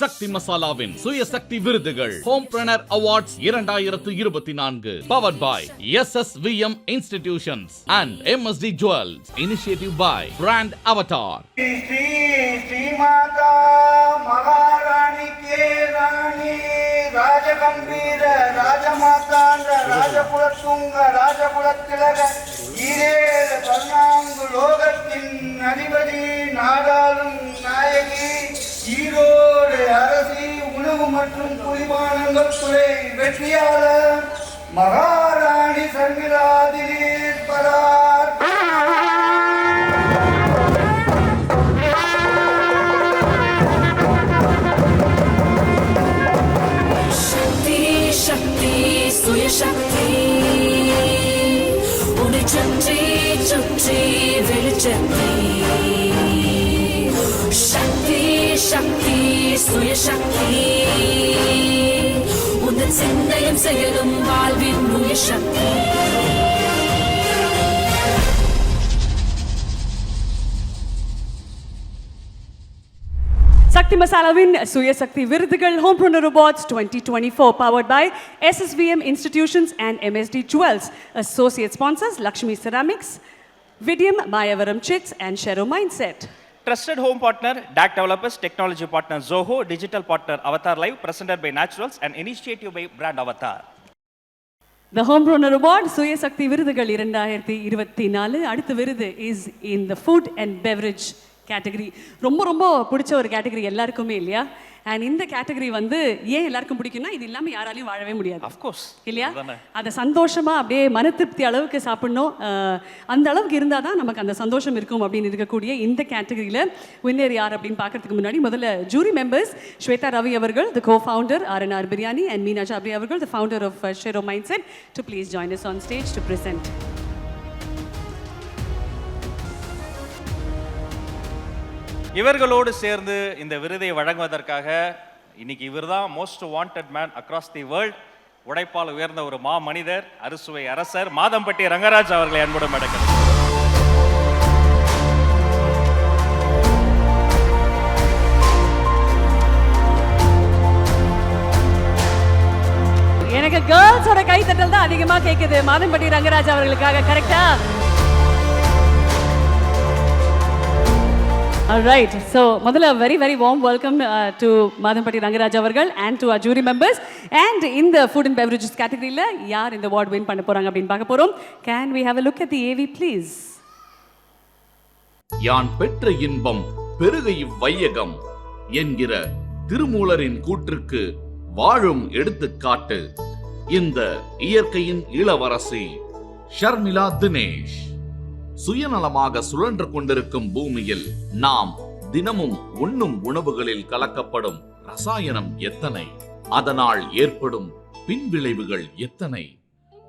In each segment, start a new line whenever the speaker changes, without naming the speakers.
சக்தி மசாலாவின் சுயசக்தி விருதுகள். Homepreneur awards இரண்டாயிரத்து இருபத்தி நான்கு. Power by S S V M institutions and M S T jewels initiative by brand Avatar
ராஜகம்பீர ராஜமாதாண்ட ராஜகுலத்துங்க ராஜகுலத்திலக ஈரேழ கருணாங்கு லோகத்தின் அதிபதி நாடாளும் நாயகி. ஈரோடு அரசி உணவு மற்றும் குடிமானங்கள் துறை வெற்றியாளர் மகாராணி சர்மிளாதிரீர்
சுயசக்தி உந்தன் சிந்தையும் செயலும் வாழ்வின் உயசக்தி சக்தி
சக்தி மசாலாவின் சுயசக்தி விருதுகள் homepreneur awards twenty twenty four powered by SSVM institutions and MST jewels associate sponsors Lakshmi ceramics Vidiem Mayavaram chits and shero mindset
Trusted home partner, DAC Developers, technology partner Zoho, digital partner Avatar Live, presented by Naturals and initiative by Brand Avatar.
The homepreneur award Suyasakthi விருதுகள் இரண்டாயிரத்தி இருபத்தி நாலு அடுத்த விருது is in the food and beverage category ரொம்ப ரொம்ப பிடிச்ச ஒரு கேட்டகரி எல்லாருக்குமே இல்லையா? அண்ட் இந்த கேட்டகரி வந்து ஏன் எல்லாருக்கும் பிடிக்கும்னா இது இல்லாமல் யாராலையும் வாழவே முடியாது.
Course.
இல்லையா. அதை சந்தோஷமா அப்படியே மன திருப்தி அளவுக்கு சாப்பிடணும். அந்த அளவுக்கு இருந்தால் தான் நமக்கு அந்த சந்தோஷம் இருக்கும் அப்படின்னு இருக்கக்கூடிய இந்த கேட்டகரியில் வின்னர் யார் அப்படின்னு பார்க்கறதுக்கு முன்னாடி முதல்ல ஜூரி மெம்பர்ஸ் ஸ்வேதா ரவி அவர்கள் the co founder R N R biryani and Meena Jafri அவர்கள் the founder of shero mindset to please join us on stage to present.
இவர்களோடு சேர்ந்து இந்த விருதை வழங்குவதற்காக இன்னைக்கு இவர்தான் most wanted man across the world உடைப்பால் உயர்ந்த ஒரு மா மனிதர் அறுசுவை அரசர் மாதம்பட்டி ரங்கராஜ் அவர்களை அன்புடன் அடக்கிறது
எனக்கு கேர்ள்ஸோட கைத்தட்டல் தான் அதிகமாக கேட்குது மாதம்பட்டி ரங்கராஜ் அவர்களுக்காக கரெக்டா ரைட் ஸோ முதல்ல very very warm welcome to Madhampatty Rangaraj அவர்கள் and to jury members and இந்த ஃபுட் அண்ட் பெவரேஜஸ் கேட்டகரியில் யார் இந்த அவார்ட் வின் பண்ண போகிறாங்க அப்படின்னு பார்க்க போகிறோம் can we have a look at the AV please
யான் பெற்ற இன்பம் பெருக இவ்வையகம் என்கிற திருமூலரின் கூற்றுக்கு வாழும் எடுத்துக்காட்டு. இந்த இயற்கையின் இளவரசி ஷர்மிளா தினேஷ். சுயநலமாக சுழன்று கொண்டிருக்கும் பூமியில் நாம் தினமும் உண்ணும் உணவுகளில் கலக்கப்படும் ரசாயனம் எத்தனை? அதனால் ஏற்படும் பின்விளைவுகள் எத்தனை?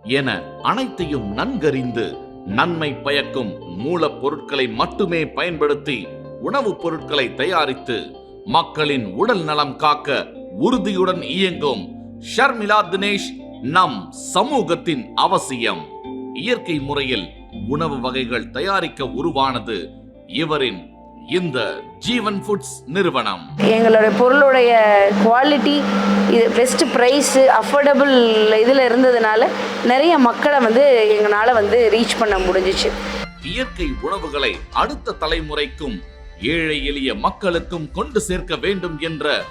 என அனைத்தையும் நன்கறிந்து நன்மை பயக்கும் மூலப்பொருட்களை மட்டுமே பயன்படுத்தி உணவுப் பொருட்களை தயாரித்து மக்களின் உடல் நலம் காக்க உறுதியுடன் இயங்கும் ஷர்மிளா தினேஷ் நம் சமூகத்தின் அவசியம். இயற்கை முறையில் உணவு வகைகள் தயாரிக்க உருவானது இவரின் இந்த ஜீவன் ஃபுட்ஸ் நிறுவனம்.
எங்களுடைய பொருளுடைய குவாலிட்டி இது பெஸ்ட் ப்ரைஸு அஃபோர்டபுள் இதில் இருந்ததுனால நிறைய மக்களை வந்து எங்களால் வந்து ரீச் பண்ண முடிஞ்சிச்சு.
இயற்கை உணவுகளை அடுத்த தலைமுறைக்கும் ஏழை எளிய மக்களுக்கும் கொண்டு சேர்க்க வேண்டும் என்ற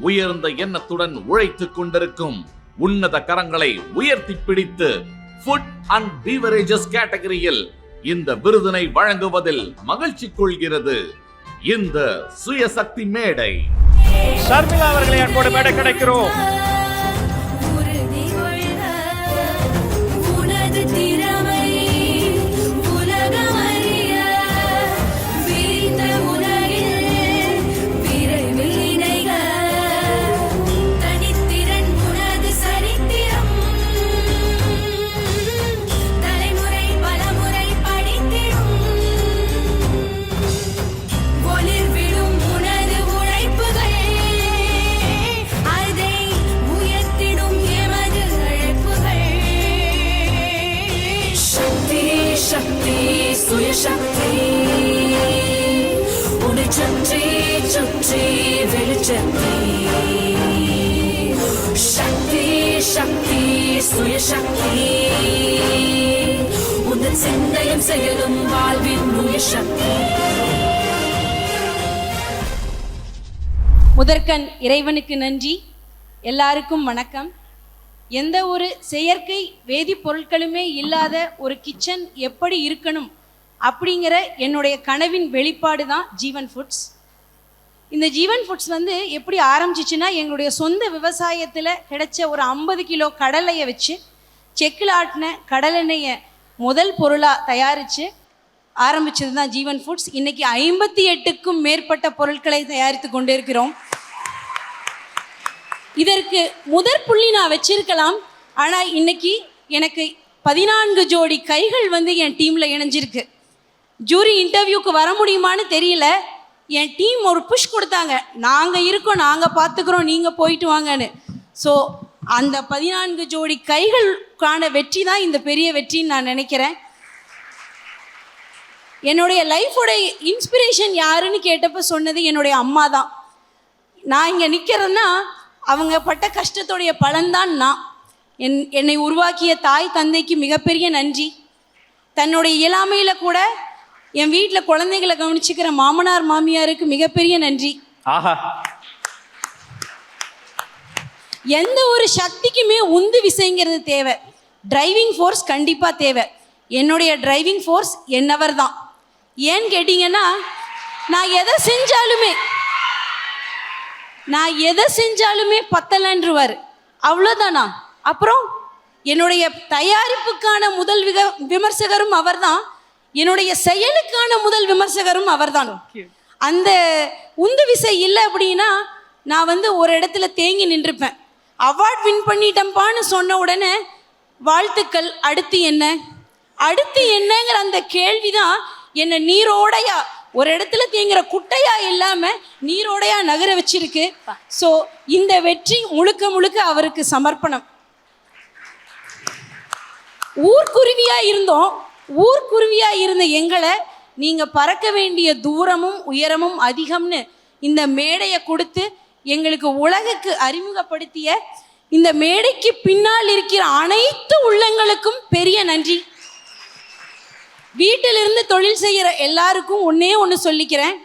உயர்ந்த எண்ணத்துடன் உழைத்துக் கொண்டிருக்கும் உன்னத கரங்களை உயர்த்தி பிடித்து ஃபுட் அண்ட் பீவரேஜஸ் கேட்டகரியில் இந்த விருதினை வழங்குவதில் மகிழ்ச்சி கொள்கிறது. இந்த சுயசக்தி மேடை.
ஷர்மிளா அவர்களை அன்போடு மேடை கிடைக்கிறோம்.
சக்தி சுயசக்தி உந்தன் சிந்தையும் செயலும் வாழ்வின் உயிர் சக்தி.
முதற்கண் இறைவனுக்கு நன்றி. எல்லாருக்கும் வணக்கம். எந்த ஒரு செயற்கை வேதிப்பொருட்களுமே இல்லாத ஒரு கிச்சன் எப்படி இருக்கணும் அப்படிங்கிற என்னுடைய கனவின் வெளிப்பாடு தான் ஜீவன் ஃபுட்ஸ். இந்த ஜீவன் ஃபுட்ஸ் வந்து எப்படி ஆரம்பிச்சிச்சுன்னா எங்களுடைய சொந்த விவசாயத்தில் கிடைச்ச ஒரு ஐம்பது கிலோ கடலையை வச்சு செக்கில் ஆட்டின கடலெண்ணெயை முதல் பொருளாக தயாரித்து ஆரம்பிச்சது தான் ஜீவன் ஃபுட்ஸ் இன்றைக்கி ஐம்பத்தி எட்டுக்கும் மேற்பட்ட பொருட்களை தயாரித்து கொண்டிருக்கிறோம். இதற்கு முதற் புள்ளி நான் வச்சிருக்கலாம். ஆனால் இன்னைக்கு எனக்கு பதினான்கு ஜோடி கைகள் வந்து என் டீமில் இணைஞ்சிருக்கு. ஜூரி இன்டர்வியூக்கு வர முடியுமான்னு தெரியல. என் டீம் ஒரு புஷ் கொடுத்தாங்க. நாங்கள் இருக்கோம் நாங்கள் பார்த்துக்குறோம் நீங்கள் போயிட்டு வாங்கன்னு. ஸோ அந்த பதினான்கு ஜோடி கைகளுக்கான வெற்றி தான் இந்த பெரிய வெற்றின்னு நான் நினைக்கிறேன். என்னுடைய லைஃபோட இன்ஸ்பிரேஷன் யாருன்னு கேட்டப்ப சொன்னது என்னுடைய அம்மா தான். நான் இங்கே நிற்கிறேன்னா அவங்க பட்ட கஷ்டத்துடைய பலன்தான் நான். என் என்னை உருவாக்கிய தாய் தந்தைக்கு மிகப்பெரிய நன்றி. தன்னுடைய இயலாமையில் கூட என் வீட்டில் குழந்தைகளை கவனிச்சுக்கிற மாமனார் மாமியாருக்கு மிகப்பெரிய நன்றி.
ஆஹா.
எந்த ஒரு சக்திக்குமே உந்து விசைங்கிறது தேவை. டிரைவிங் ஃபோர்ஸ் கண்டிப்பாக தேவை. என்னுடைய டிரைவிங் ஃபோர்ஸ் என்னவர் தான். ஏன்னு கேட்டிங்கன்னா நான் எதை செஞ்சாலுமே நான் எதை செஞ்சாலுமே பத்தலன்றுவார். அவ்வளோதானா அப்புறம் என்னுடைய தயாரிப்புக்கான முதல் விக விமர்சகரும் அவர்தான். என்னுடைய செயலுக்கான முதல் விமர்சகரும் அவர்தான். அந்த உந்து விசை இல்லை அப்படின்னா நான் வந்து ஒரு இடத்துல தேங்கி நின்றுப்பேன். அவார்ட் வின் பண்ணிட்டேன்ப்பான்னு சொன்ன உடனே வாழ்த்துக்கள் அடுத்து என்ன? அடுத்து என்னங்கிற அந்த கேள்விதான் என்னை நீரோடையா ஒரு இடத்துல தேங்குற குட்டையா இல்லாம நீரோடையா நகர வச்சிருக்கு. ஸோ இந்த வெற்றி முழுக்க முழுக்க அவருக்கு சமர்ப்பணம். ஊர்க்குருவியா இருந்தோம். ஊர்க்குருவியாக இருந்த எங்களை நீங்கள் பறக்க வேண்டிய தூரமும் உயரமும் அதிகம்னு இந்த மேடையை கொடுத்து எங்களுக்கு உலகுக்கு அறிமுகப்படுத்திய இந்த மேடைக்கு பின்னால் இருக்கிற அனைத்து உள்ளங்களுக்கும் பெரிய நன்றி. வீட்டிலிருந்து தொழில் செய்கிற எல்லாருக்கும் ஒன்றே ஒன்று சொல்லிக்கிறேன்.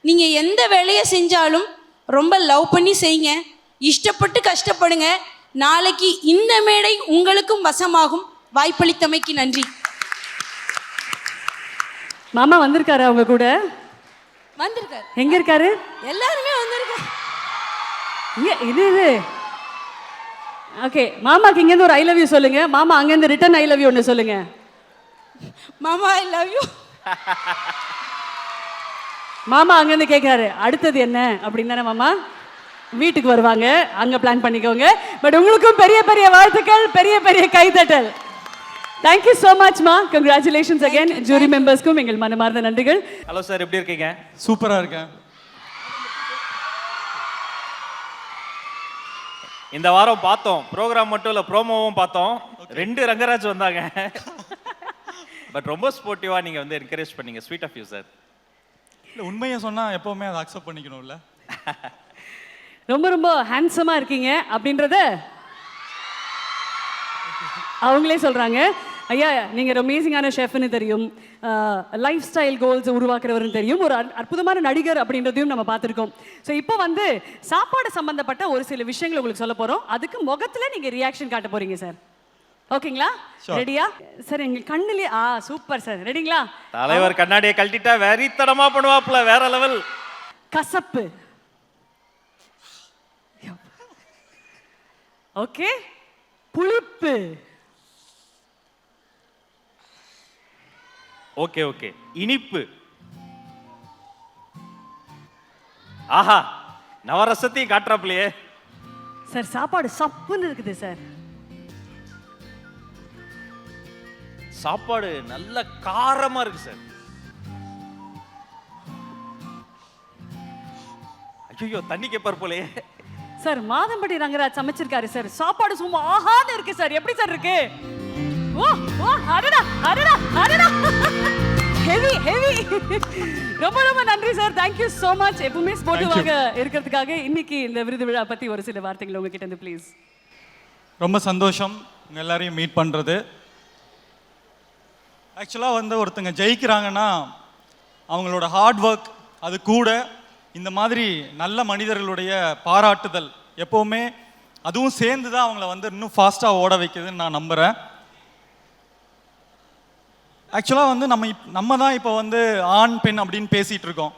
நீங்கள் எந்த வேலையை செஞ்சாலும் ரொம்ப லவ் பண்ணி செய்யுங்க. இஷ்டப்பட்டு கஷ்டப்படுங்க. நாளைக்கு இந்த மேடை உங்களுக்கும் வசமாகும். வாய்ப்பளித்தமைக்கு நன்றி.
மாமா வந்திருக்காரு அவங்க கூட?
வந்திருக்காரு.
எங்க இருக்காரு?
எல்லாருமே வந்திருக்காரு.
இது இது. ஓகே மாமாக்கு இங்கேருந்து ஒரு ஐ லவ் யூ சொல்லுங்க. மாமா அங்கேருந்து ரிட்டன் ஐ லவ் யூ ஒன்று சொல்லுங்க.
மாமா ஐ லவ் யூ
மாமா அங்கேருந்து கேட்குறாரு அடுத்தது என்ன அப்படின்னு தானே மாமா? வீட்டுக்கு வருவாங்க அங்கே பிளான் பண்ணிக்கோங்க. பட் உங்களுக்கும் பெரிய பெரிய வாழ்த்துக்கள் பெரிய பெரிய கைதட்டல். தேங்க்யூ ஸோ மச் மா கங்க்ராச்சுலேஷன்ஸ் அகைன் ஜூரி மெம்பர்ஸ்க்கும் எங்கள் மனமார்ந்த நன்றிகள்.
ஹலோ சார் எப்படி இருக்கீங்க?
சூப்பராக இருக்கேன்.
இந்த வாரம் பார்த்தோம். ப்ரோக்ராம் மட்டும் இல்லை ப்ரோமோவும் பார்த்தோம். ரெண்டு ரங்கராஜ் வந்தாங்க. பட் ரொம்ப ஸ்போர்ட்டிவா நீங்க வந்து என்கரேஜ் பண்ணீங்க. ஸ்வீட் ஆஃப் யூ சார்
இல்லை உண்மையை சொன்னால் எப்போவுமே அதை அக்செப்ட் பண்ணிக்கணும்ல.
ரொம்ப ரொம்ப ஹேண்ட்ஸமாக இருக்கீங்க அப்படின்றத அவங்களே சொல்கிறாங்க ஐயா நீங்கள் ஒரு அமேசிங்கான ஷெஃப்னு தெரியும். லைஃப் ஸ்டைல் கோல்ஸ் உருவாக்குறவர்னு தெரியும். ஒரு அற்- அற்புதமான நடிகர் அப்படின்றதையும் நம்ம பார்த்துருக்கோம். ஸோ இப்போ வந்து சாப்பாடு சம்மந்தப்பட்ட ஒரு சில விஷயங்கள் உங்களுக்கு சொல்ல போகிறோம் அதுக்கு முகத்தில் நீங்கள் ரியாக்ஷன் காட்ட போகிறீங்க சார் ஓகேங்களா? ரெடியா சார் எங்கள் கண்ணுலேயே ஆ சூப்பர் சார் ரெடிங்களா
தலைவர் கண்ணாடியை கழட்டிட்டா வெறித்தனமா பண்ணுவாப்ல வேற லெவல்
கசப்பு. ஓகே. புளிப்பு.
Okay okay. இனிப்பு. ஆஹா நவரசத்தையும் காட்டுறாப்லையே
சார் சாப்பாடு சப்புன்னு இருக்குது சார்.
சாப்பாடு நல்ல காரமா இருக்கு சார். ஐயோ தண்ணி கேப்பார் போலயே.
சார் மாதம்பட்டி ரங்கராஜ் சமைச்சிருக்காரு சார். சாப்பாடு சும்மா ஆஹான்னு இருக்கு சார். எப்படி சார் இருக்கு? ஓ ஓ அடடா அடடா அடடா. ஹெவி ஹெவி ரொம்ப ரொம்ப நன்றி சார் தேங்க்யூ ஸோ மச் எப்பவுமே ஸ்போர்ட்டிவாக இருக்கிறதுக்காக இன்னைக்கு இந்த விருது விழா பத்தி ஒரு சில வார்த்தைகள் உங்ககிட்ட இருந்து ப்ளீஸ்
ரொம்ப சந்தோஷம். உங்கள் எல்லாரையும் மீட் பண்ணுறது ஆக்சுவலாக வந்து ஒருத்தங்க ஜெயிக்கிறாங்கன்னா அவங்களோட ஹார்ட் ஒர்க் அது கூட இந்த மாதிரி நல்ல மனிதர்களுடைய பாராட்டுதல் எப்போவுமே அதுவும் சேர்ந்து தான் அவங்கள வந்து இன்னும் ஃபாஸ்ட்டாக ஓட வைக்குதுன்னு நான் நம்புகிறேன் ஆக்சுவலாக வந்து நம்ம இப் நம்ம தான் இப்போ வந்து ஆண் பெண் அப்படின்னு பேசிகிட்டு இருக்கோம்.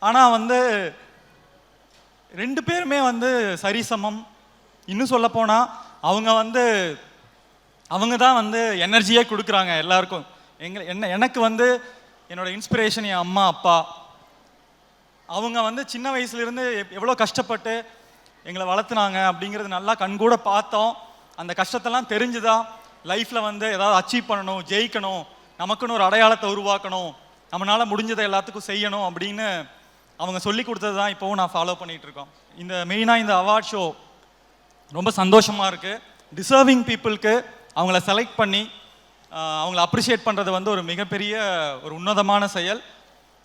ஆனால் வந்து ரெண்டு பேருமே வந்து சரிசமம். இன்னும் சொல்லப்போனால் அவங்க வந்து அவங்க தான் வந்து எனர்ஜியே கொடுக்குறாங்க எல்லாருக்கும். எங்க என்ன எனக்கு வந்து என்னோட இன்ஸ்பிரேஷன் என் அம்மா அப்பா. அவங்க வந்து சின்ன வயசுலேருந்து எவ்வளோ கஷ்டப்பட்டு எங்களை வளர்த்துனாங்க அப்படிங்கிறது நல்லா கண்கூட பார்த்தோம். அந்த கஷ்டத்தெல்லாம் தெரிஞ்சுதான் லைஃப்பில் வந்து ஏதாவது அச்சீவ் பண்ணணும் ஜெயிக்கணும் நமக்குன்னு ஒரு அடையாளத்தை உருவாக்கணும் நம்மளால் முடிஞ்சதை எல்லாத்துக்கும் செய்யணும் அப்படின்னு அவங்க சொல்லி கொடுத்தது தான் இப்போவும் நான் ஃபாலோ பண்ணிகிட்ருக்கோம் இந்த மெயினாக இந்த அவார்ட் ஷோ ரொம்ப சந்தோஷமாக இருக்குது டிசர்விங் பீப்புளுக்கு அவங்கள செலக்ட் பண்ணி அவங்கள அப்ரிஷியேட் பண்ணுறது வந்து ஒரு மிகப்பெரிய ஒரு உன்னதமான செயல்.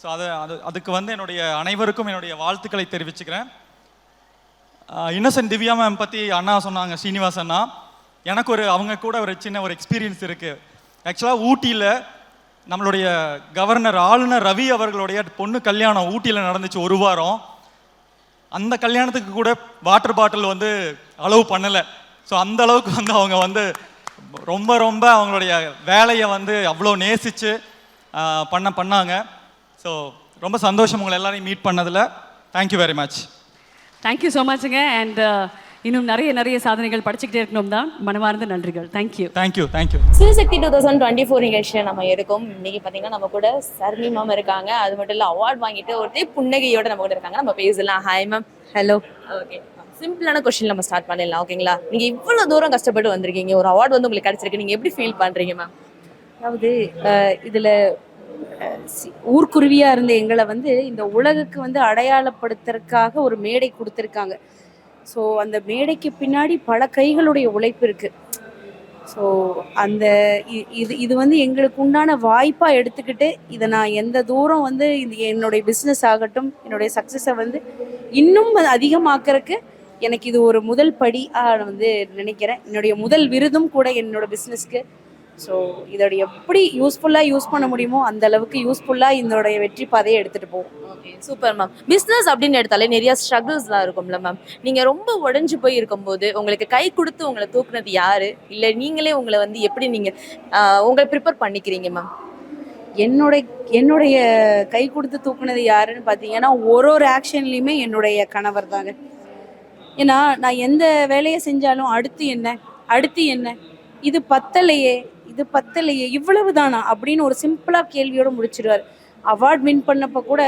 ஸோ அதை அது அதுக்கு வந்து என்னுடைய அனைவருக்கும் என்னுடைய வாழ்த்துக்களை தெரிவிச்சுக்கிறேன். இன்னசென்ட் திவ்யா மேம் பற்றி அண்ணா சொன்னாங்க ஸ்ரீனிவாஸ் அண்ணா. எனக்கு ஒரு அவங்க கூட ஒரு சின்ன ஒரு எக்ஸ்பீரியன்ஸ் இருக்குது ஆக்சுவலாக ஊட்டியில் நம்மளுடைய கவர்னர் ஆளுநர் ரவி அவர்களுடைய பொண்ணு கல்யாணம் ஊட்டியில் நடந்துச்சு ஒரு வாரம். அந்த கல்யாணத்துக்கு கூட வாட்டர் பாட்டில் வந்து அலோவ் பண்ணலை. ஸோ அந்த அளவுக்கு வந்து அவங்க வந்து ரொம்ப ரொம்ப அவங்களுடைய வேலையை வந்து அவ்வளோ நேசித்து பண்ண பண்ணாங்க. ஸோ ரொம்ப சந்தோஷம் உங்களை எல்லாரையும் மீட் பண்ணதில். Thank you very
much thank you so மச்ங்க and இன்னும் நிறைய நிறைய சாதனைகள் படிச்சுக்கிட்டே இருக்கணும் தான். மனமார்ந்த நன்றிகள்.
Thank you
thank you thank you Sivasakthi two thousand twenty four நிகழ்ச்சியை நம்ம எடுக்கோம். இன்னைக்கு பார்த்தீங்கன்னா நம்ம கூட சர்மி மேம் இருக்காங்க. அது மட்டும் இல்லை அவார்ட் வாங்கிட்டு ஒருத்தே புன்னகையோட நம்ம கூட இருக்காங்க. நம்ம பேசலாம். ஹாய் மேம் ஹலோ ஓகே சிம்பிளான கொஸ்டின் நம்ம ஸ்டார்ட் பண்ணிடலாம் ஓகேங்களா நீங்க இவ்வளவு தூரம் கஷ்டப்பட்டு வந்திருக்கீங்க. ஒரு அவார்ட் வந்து உங்களுக்கு கிடைச்சிருக்கு. நீங்க எப்படி ஃபீல் பண்றீங்க மேம்
அதாவது இதுல ஊர்க்குருவியா இருந்த எங்களை வந்து இந்த உலகுக்கு வந்து அடையாளப்படுத்துறதுக்காக ஒரு மேடை கொடுத்துருக்காங்க. ஸோ அந்த மேடைக்கு பின்னாடி பல கைகளுடைய உழைப்பு இருக்குது ஸோ அந்த இது இது வந்து எங்களுக்கு உண்டான வாய்ப்பாக எடுத்துக்கிட்டு இதை நான் எந்த தூரம் வந்து இது என்னுடைய பிஸ்னஸ் ஆகட்டும் என்னுடைய சக்ஸஸை வந்து இன்னும் அது எனக்கு இது ஒரு முதல் படி வந்து நினைக்கிறேன். என்னுடைய முதல் விருதும் கூட என்னோட பிஸ்னஸ்க்கு ஸோ இதோட எப்படி யூஸ்ஃபுல்லாக யூஸ் பண்ண முடியுமோ அந்த அளவுக்கு யூஸ்ஃபுல்லாக இதோடைய வெற்றி பாதையை எடுத்துகிட்டு போவோம்.
ஓகே சூப்பர் மேம் பிஸ்னஸ் அப்படின்னு எடுத்தாலே நிறைய ஸ்ட்ரகிள்ஸ்லாம் இருக்கும்ல மேம் நீங்க ரொம்ப உடைஞ்சு போய் இருக்கும்போது உங்களுக்கு கை கொடுத்து உங்களை தூக்குனது யாரு? இல்ல நீங்களே உங்களை வந்து எப்படி நீங்க ஆஹ், உங்களை ப்ரிப்பேர் பண்ணிக்கிறீங்க மேம்
என்னுடைய என்னுடைய கை கொடுத்து தூக்குனது யாருன்னு பார்த்தீங்கன்னா ஒரு ஒரு ஆக்ஷன்லேயுமே என்னுடைய கணவர் தாங்க. ஏன்னா நான் எந்த வேலையை செஞ்சாலும் அடுத்து என்ன அடுத்து என்ன இது பத்தலையே இது பத்தலையே இவ்வளவு தானா அப்படின்னு ஒரு சிம்பிளாக கேள்வியோடு முடிச்சிடுவார். அவார்ட் வின் பண்ணப்போ கூட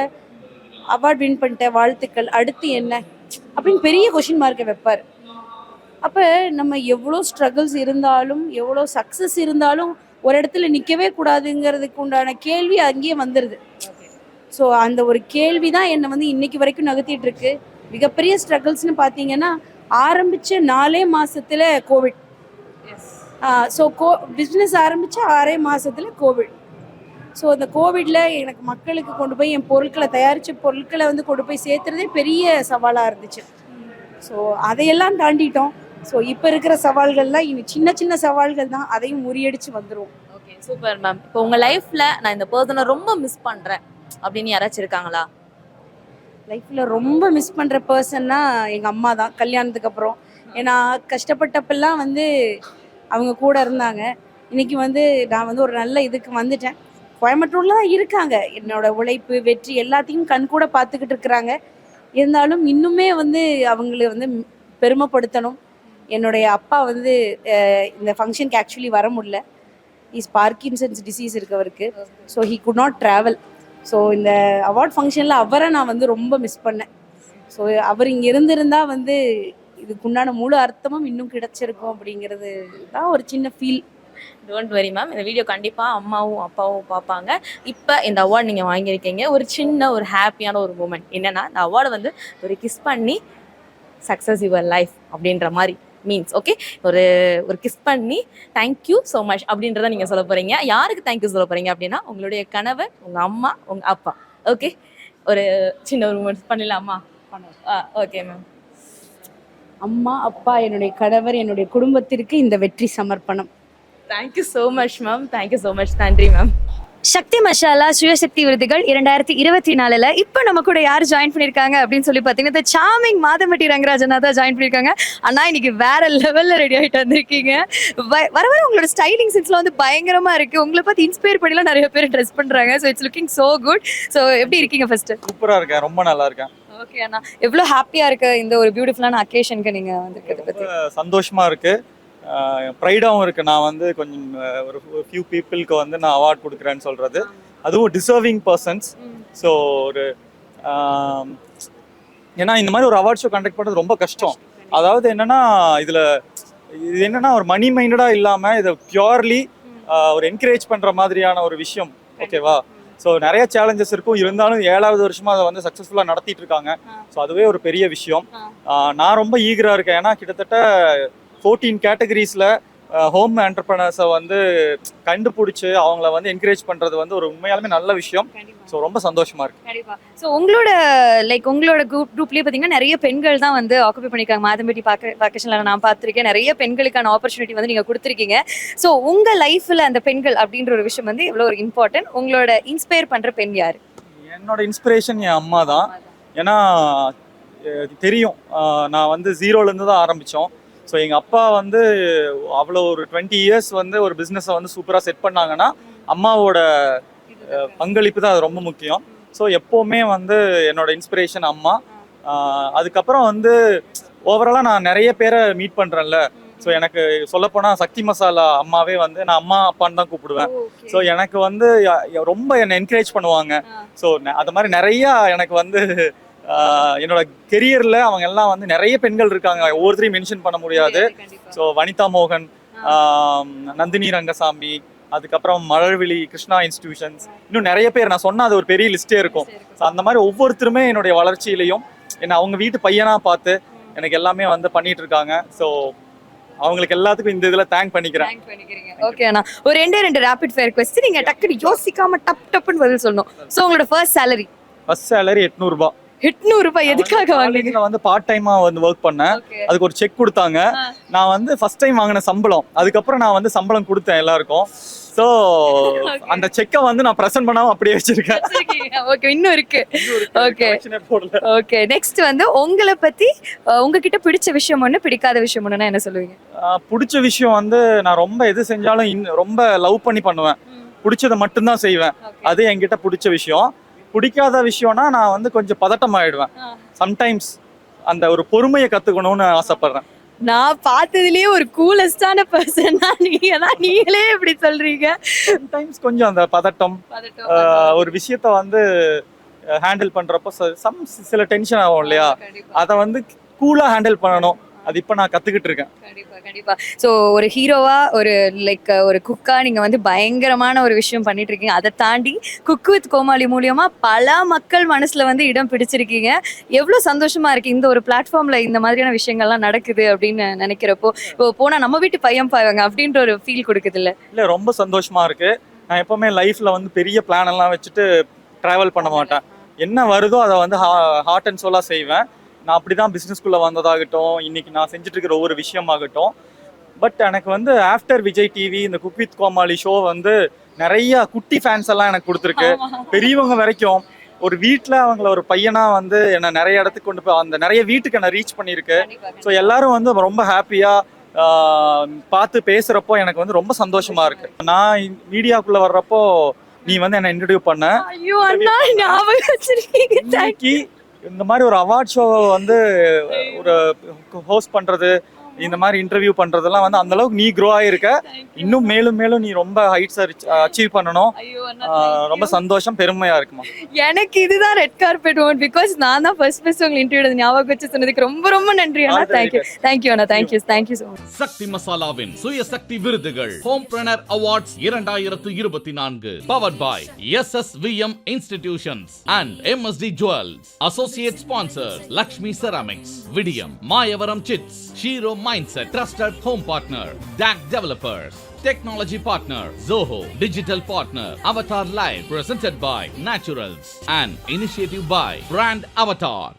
அவார்ட் வின் பண்ணிட்ட வாழ்த்துக்கள் அடுத்து என்ன? அப்படின்னு பெரிய கொஷின் மார்க்கை வைப்பார். அப்போ நம்ம எவ்வளோ ஸ்ட்ரகிள்ஸ் இருந்தாலும் எவ்வளோ சக்ஸஸ் இருந்தாலும் ஒரு இடத்துல நிற்கவே கூடாதுங்கிறதுக்கு உண்டான கேள்வி அங்கேயே வந்துடுது ஸோ அந்த ஒரு கேள்வி தான் என்னை வந்து இன்னைக்கு வரைக்கும் நகர்த்திட்டு இருக்கு. மிகப்பெரிய ஸ்ட்ரகிள்ஸ்னு பார்த்தீங்கன்னா ஆரம்பித்த நாலே மாதத்தில் கோவிட் ஸோ கோ பிஸ்னஸ் ஆரம்பிச்ச ஆறே மாசத்துல கோவிட் ஸோ அந்த கோவிட்ல எனக்கு மக்களுக்கு கொண்டு போய் என் பொருட்களை தயாரித்த பொருட்களை வந்து கொண்டு போய் சேர்த்துறதே பெரிய சவாலாக இருந்துச்சு. ஸோ அதையெல்லாம் தாண்டிட்டோம். ஸோ இப்போ இருக்கிற சவால்கள்லாம் இனி சின்ன சின்ன சவால்கள் தான். அதையும் முறியடிச்சு வந்துருவோம்.
ஓகே சூப்பர் மேம் இப்போ உங்க லைஃப்ல நான் இந்த பர்சனை ரொம்ப மிஸ் பண்றேன் அப்படின்னு யாராச்சும் இருக்காங்களா?
லைஃப்பில் ரொம்ப மிஸ் பண்ணுற பர்சன்னா எங்கள் அம்மா தான் கல்யாணத்துக்கு அப்புறம். ஏன்னா கஷ்டப்பட்டப்பெல்லாம் வந்து அவங்க கூட இருந்தாங்க. இன்னைக்கு வந்து நான் வந்து ஒரு நல்ல இதுக்கு வந்துட்டேன். கோயம்புத்தூர்ல தான் இருக்காங்க. என்னோட உழைப்பு வெற்றி எல்லாத்தையும் கண் கூட பார்த்துக்கிட்டு இருக்கிறாங்க. இருந்தாலும் இன்னுமே வந்து அவங்கள வந்து பெருமைப்படுத்தணும். என்னுடைய அப்பா வந்து இந்த ஃபங்க்ஷனுக்கு ஆக்சுவலி வர முடியல. Is Parkinson's disease இருக்கவருக்கு. So he could not travel so இந்த அவார்ட் ஃபங்க்ஷனில் அவரை நான் வந்து ரொம்ப மிஸ் பண்ணேன். ஸோ அவர் இங்கே இருந்திருந்தால் வந்து இதுக்குண்டான முழு அர்த்தமும் இன்னும் கிடைச்சிருக்கும் அப்படிங்கிறது தான் ஒரு சின்ன ஃபீல்
டோன்ட் வரி மேம் இந்த வீடியோ கண்டிப்பாக அம்மாவும் அப்பாவும் பார்ப்பாங்க. இப்போ இந்த அவார்டு நீங்கள் வாங்கியிருக்கீங்க. ஒரு சின்ன ஒரு ஹாப்பியான ஒரு மூமெண்ட் என்னன்னா இந்த அவார்டை வந்து ஒரு கிஸ் பண்ணி சக்ஸஸ் யுவர் லைஃப் அப்படின்ற மாதிரி மீன்ஸ் ஓகே ஒரு ஒரு கிஸ் பண்ணி தேங்க்யூ ஸோ மச் அப்படின்றத நீங்கள் சொல்ல போகிறீங்க யாருக்கு தேங்க்யூ சொல்ல போகிறீங்க அப்படின்னா உங்களுடைய கணவர் உங்கள் அம்மா உங்கள் அப்பா ஓகே ஒரு சின்ன ஒரு மூமெண்ட் பண்ணிடலாமா? ஆ ஓகே மேம்
அம்மா அப்பா என்னுடைய கணவர் என்னுடைய குடும்பத்திற்கு இந்த வெற்றி சமர்ப்பணம்.
Thank you so much ma'am thank you so much நன்றி மேம்
சக்தி மஷாலா சுயசக்தி விருதுகள் இரண்டாயிரத்தி இருபத்தி நாலுல இப்போ நம்ம கூட யார் ஜாயின் பண்ணியிருக்காங்க அப்படின்னு சொல்லி பார்த்தீங்கன்னா சாமிங் மாதம்பட்டி ரங்கராஜனா தான் ஜாயின் பண்ணியிருக்காங்க. அண்ணா இன்னைக்கு வேற லெவல்ல ரெடி ஆகிட்டு வந்திருக்கீங்க. வர வர உங்களோட ஸ்டைலிங் சென்ஸ்ல வந்து பயங்கரமா இருக்கு. உங்களை பார்த்து இன்ஸ்பயர் பண்ணிலாம் நிறைய பேர் ட்ரெஸ் பண்றாங்க. So it's looking so good so எப்படி இருக்கீங்க ஃபர்ஸ்ட்
சூப்பரா இருக்கேன். ரொம்ப நல்லா இருக்கேன்.
ஓகே அண்ணா. எவ்வளோ ஹாப்பியா இருக்கு இந்த ஒரு பியூட்டிஃபுல்லான அக்கேஷனுக்கு நீங்க வந்திருக்கிறத
சந்தோஷமா இருக்கு. ப்ரைடாகவும் இருக்கு. நான் வந்து கொஞ்சம் ஒரு ஃபியூ பீப்புளுக்கு வந்து நான் அவார்ட் கொடுக்குறேன்னு சொல்றது. அதுவும் டிசர்விங் பர்சன்ஸ் ஸோ ஒரு ஏன்னா இந்த மாதிரி ஒரு அவார்ட் ஷோ கண்டக்ட் பண்ணுறது ரொம்ப கஷ்டம். அதாவது என்னன்னா இதுல இது என்னன்னா ஒரு மணி மைண்டடா இல்லாம இதை பியூர்லி ஒரு என்கரேஜ் பண்ற மாதிரியான ஒரு விஷயம். ஓகேவா ஸோ நிறைய சேலஞ்சஸ் இருக்கும். இருந்தாலும் ஏழாவது வருஷமா அதை வந்து சக்ஸஸ்ஃபுல்லாக நடத்திட்டு இருக்காங்க. ஸோ அதுவே ஒரு பெரிய விஷயம். நான் ரொம்ப ஈகரா இருக்கேன். ஏன்னா கிட்டத்தட்ட ஃபோர்டீன் கேட்டகரிஸ்ல ஹோம் என்டர்பிரனர்ஸை வந்து கண்டுபிடிச்சு அவங்கள வந்து என்கரேஜ் பண்றது வந்து ஒரு உண்மையாலுமே நல்ல விஷயம். ஸோ ரொம்ப சந்தோஷமா இருக்கு.
கண்டிப்பா. ஸோ உங்களோட லைக் உங்களோட குரூப் குரூப்லேயே பார்த்தீங்கன்னா நிறைய பெண்கள் தான் வந்து ஆக்குபை பண்ணியிருக்காங்க. மாதம்பட்டி பார்க்க பார்க்கஷனில் நான் பார்த்துருக்கேன். நிறைய பெண்களுக்கான ஆப்பர்ச்சுனிட்டி வந்து நீங்கள் கொடுத்துருக்கீங்க. ஸோ உங்கள் லைஃப்பில் அந்த பெண்கள் அப்படின்ற ஒரு விஷயம் வந்து எவ்வளோ ஒரு இம்பார்ட்டன்ட் உங்களோட இன்ஸ்பயர் பண்ணுற பெண் யார்?
என்னோட இன்ஸ்பிரேஷன் என் அம்மா தான். ஏன்னா தெரியும். நான் வந்து ஜீரோலேருந்து தான் ஆரம்பித்தோம் ஸோ எங்கள் அப்பா வந்து அவ்வளோ ஒரு டுவெண்ட்டி இயர்ஸ் வந்து ஒரு பிஸ்னஸை வந்து சூப்பராக செட் பண்ணாங்கன்னா அம்மாவோட பங்களிப்பு தான் அது ரொம்ப முக்கியம். ஸோ எப்போவுமே வந்து என்னோட இன்ஸ்பிரேஷன் அம்மா. அதுக்கப்புறம் வந்து ஓவராலாக நான் நிறைய பேரை மீட் பண்ணுறேன்ல ஸோ எனக்கு சொல்லப்போனால் சக்தி மசாலா அம்மாவே வந்து நான் அம்மா அப்பான்னு தான் கூப்பிடுவேன். ஸோ எனக்கு வந்து ரொம்ப என்னை என்கரேஜ் பண்ணுவாங்க. ஸோ அது மாதிரி நிறையா எனக்கு வந்து என்னோட கெரியரில் அவங்க எல்லாம் வந்து நிறைய பெண்கள் இருக்காங்க. ஒவ்வொருத்தரையும் மென்ஷன் பண்ண முடியாது. ஸோ வனிதா மோகன் நந்தினி ரங்கசாமி அதுக்கப்புறம் மழவிழி கிருஷ்ணா இன்ஸ்டிடியூஷன்ஸ். இன்னும் நிறைய பேர் நான் சொன்ன அது ஒரு பெரிய லிஸ்டே இருக்கும். ஸோ அந்த மாதிரி ஒவ்வொருத்தருமே என்னுடைய வளர்ச்சியிலையும் என்னை அவங்க வீட்டு பையனா பார்த்து எனக்கு எல்லாமே வந்து பண்ணிட்டு இருக்காங்க. ஸோ அவங்களுக்கு எல்லாத்துக்கும் இந்த இதில் தேங்க் பண்ணிக்கிறேன்.
ஓகே அண்ணா. ஒரு ரெண்டே ரெண்டு ரேபிட் ஃபயர் கொஸ்டின் நீங்கள் டக்குனு யோசிக்காம டப் டப்புன்னு பதில் சொல்லணும். ஸோ உங்களோட ஃபர்ஸ்ட் சேலரி
ஃபர்ஸ்ட் சேலரி எட்நூறுபா.
எட்நூறு ரூபாய் எதுக்காக வாங்குனீங்க?
காலேஜ்ல வந்து பார்ட் டைமா வந்து ஒர்க் பண்ணேன். அதுக்கு ஒரு செக் கொடுத்தாங்க. நான் வந்து ஃபர்ஸ்ட் டைம் வாங்கின சம்பளம். அதுக்கப்புறம் நான் வந்து சம்பளம் கொடுத்தேன் எல்லாருக்கும். ஸோ அந்த செக்கை வந்து நான் ப்ரெசென்ட் பண்ணாம அப்படியே வச்சிருக்கேன்.
ஓகே இன்னும் இருக்கு. ஓகே ஓகே நெக்ஸ்ட் வந்து உங்களை பத்தி உங்ககிட்ட பிடிச்ச விஷயம் ஒண்ணு பிடிக்காத விஷயம் ஒண்ணுன்னா என்ன சொல்லுவீங்க?
பிடிச்ச விஷயம் வந்து நான் ரொம்ப எது செஞ்சாலும் ரொம்ப லவ் பண்ணி பண்ணுவேன். பிடிச்சதை மட்டும்தான் செய்வேன். அது என்கிட்ட பிடிச்ச விஷயம். பிடிக்காத விஷயம்னா நான் வந்து கொஞ்சம் பதட்டம் ஆயிடுவேன் சம்டைம்ஸ் அந்த ஒரு பொறுமையை கத்துக்கணும்னு ஆசைப்படுறேன்.
நான் பார்த்ததுலயே ஒரு கூலஸ்டான பர்சனா நீங்க தான். நீங்களே இப்படி சொல்றீங்க.
சம்டைம்ஸ் கொஞ்சம் அந்த பதட்டம் ஒரு விஷயத்த வந்து ஹேண்டில் பண்றப்போ சம் சில டென்ஷன் ஆகும் இல்லையா? அதை வந்து கூலா ஹேண்டில் பண்ணணும். அது இப்போ நான் கத்துக்கிட்டு இருக்கேன்
கண்டிப்பா கண்டிப்பா. ஸோ ஒரு ஹீரோவா ஒரு லைக் ஒரு குக்கா நீங்க வந்து பயங்கரமான ஒரு விஷயம் பண்ணிட்டு இருக்கீங்க அதை தாண்டி குக்கு வித் கோமாளி மூலியமா பல மக்கள் மனசுல வந்து இடம் பிடிச்சிருக்கீங்க. எவ்வளவு சந்தோஷமா இருக்கு இந்த ஒரு பிளாட்ஃபார்ம்ல இந்த மாதிரியான விஷயங்கள்லாம் நடக்குது அப்படின்னு நினைக்கிறப்போ இப்போ போனா நம்ம வீட்டு பையன் பாருங்க அப்படின்ற ஒரு ஃபீல் கொடுக்குது இல்ல
இல்லை ரொம்ப சந்தோஷமா இருக்கு. நான் எப்பவுமே லைஃப்ல வந்து பெரிய பிளான் எல்லாம் வச்சுட்டு டிராவல் பண்ண மாட்டேன். என்ன வருதோ அதை வந்து ஹார்ட் அண்ட் சோலாக செய்வேன். நான் அப்படி தான் பிஸ்னஸ்குள்ளே வந்ததாகட்டும் இன்னைக்கு நான் செஞ்சுட்டு இருக்கிற ஒவ்வொரு விஷயமாகட்டும். பட் எனக்கு வந்து ஆஃப்டர் விஜய் டிவி இந்த குக் வித் கோமாளி ஷோ வந்து நிறைய குட்டி ஃபேன்ஸ் எல்லாம் எனக்கு கொடுத்துருக்கு. பெரியவங்க வரைக்கும் ஒரு வீட்டில் அவங்கள ஒரு பையனா வந்து என்னை நிறைய இடத்துக்கு கொண்டு போய் அந்த நிறைய வீட்டுக்கு என்னை ரீச் பண்ணியிருக்கு. ஸோ எல்லாரும் வந்து ரொம்ப ஹாப்பியா பார்த்து பேசுறப்போ எனக்கு வந்து ரொம்ப சந்தோஷமா இருக்கு. நான் மீடியாக்குள்ள வர்றப்போ நீ வந்து என்ன இன்ட்ரடியூ பண்ண. இந்த மாதிரி ஒரு அவார்ட் ஷோவை வந்து ஒரு ஹோஸ்ட் பண்ணுறது இந்த மாதிரி இன்டர்வியூ பண்றதெல்லாம் வந்து அந்த அளவுக்கு நீ க்ரோ ஆயிருக்க. இன்னும் மேலும் மேலும் நீ ரொம்ப ஹைட்ஸ் அச்சீவ் பண்ணணும். ரொம்ப சந்தோஷம் பெருமையா இருக்குமா?
எனக்கு இதுதான் ரெட் கார்பெட் ஒன் பிகாஸ் நான் தான் ஃபர்ஸ்ட் ஃபர்ஸ்ட் உங்களை இன்டர்வியூ ஞாபகம் வச்சு சொன்னதுக்கு ரொம்ப ரொம்ப நன்றி அண்ணா. Thank you thank you Anna. Thank you thank you
so much Sakthi மசாலாவின் சுய சக்தி விருதுகள். ஹோம் பிரணர் அவார்ட்ஸ் இரண்டாயிரத்து இருபத்தி நான்கு. Powered by S S V M institutions and M S T jewels associate sponsor Lakshmi ceramics Vidiem Mayavaram chits shero mindset, trusted home partner, DAC developers, technology partner, Zoho, digital partner, Avatar Live, presented by Naturals, and initiative by Brand Avatar.